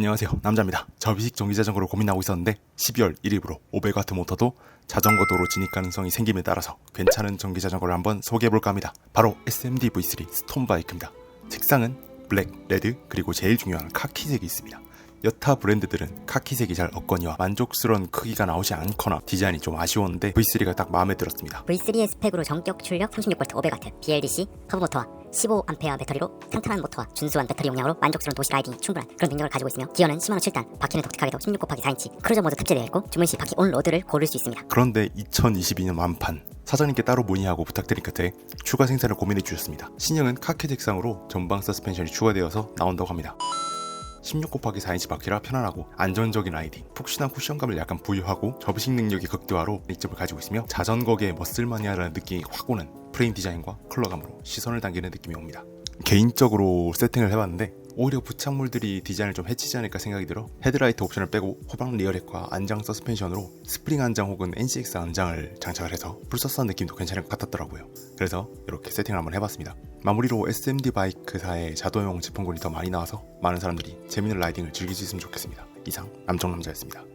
안녕하세요. 남자입니다. 접이식 전기 자전거로 고민하고 있었는데 12월 1일부로 500W 모터도 자전거 도로 진입 가능성이 생김에 따라서 괜찮은 전기 자전거를 한번 소개해 볼까 합니다. 바로 SMD V3 스톤 바이크입니다. 색상은 블랙, 레드 그리고 제일 중요한 카키색이 있습니다. 여타 브랜드들은 카키색이 잘 없거니와 만족스러운 크기가 나오지 않거나 디자인이 좀 아쉬웠는데 V3가 딱 마음에 들었습니다. V3의 스펙으로 전격 출력 36V 500W, BLDC, 터보모터와 15A 배터리로 탄탄한 모터와 준수한 배터리 용량으로 만족스러운 도시 라이딩이 충분한 그런 능력을 가지고 있으며 기어는 시마노 7단, 바퀴는 독특하게도 16 곱하기 4인치 크루저 모드 탑재되어 있고 주문 시 바퀴 온 로드를 고를 수 있습니다. 그런데 2022년 완판 사장님께 따로 문의하고 부탁드린 끝에 추가 생산을 고민해 주셨습니다. 신형은 카키 색상으로 전방 서스펜션이 추가되어서 나온다고 합니다. 16 곱하기 4인치 바퀴라 편안하고 안전적인 라이딩, 푹신한 쿠션감을 약간 부여하고 접이식 능력이 극대화로 이점을 가지고 있으며 자전거계의 머슬마니아라는 느낌이 확 오는 프레임 디자인과 컬러감으로 시선을 당기는 느낌이 옵니다. 개인적으로 세팅을 해봤는데 오히려 부착물들이 디자인을 좀 해치지 않을까 생각이 들어 헤드라이트 옵션을 빼고 호박 리어렉과 안장 서스펜션으로 스프링 안장 혹은 NCX 안장을 장착을 해서 불서스한 느낌도 괜찮을 것 같았더라고요. 그래서 이렇게 세팅을 한번 해봤습니다. 마무리로 SMD 바이크사의 자동용 제품군이 더 많이 나와서 많은 사람들이 재밌는 라이딩을 즐길 수 있으면 좋겠습니다. 이상 남정남자였습니다.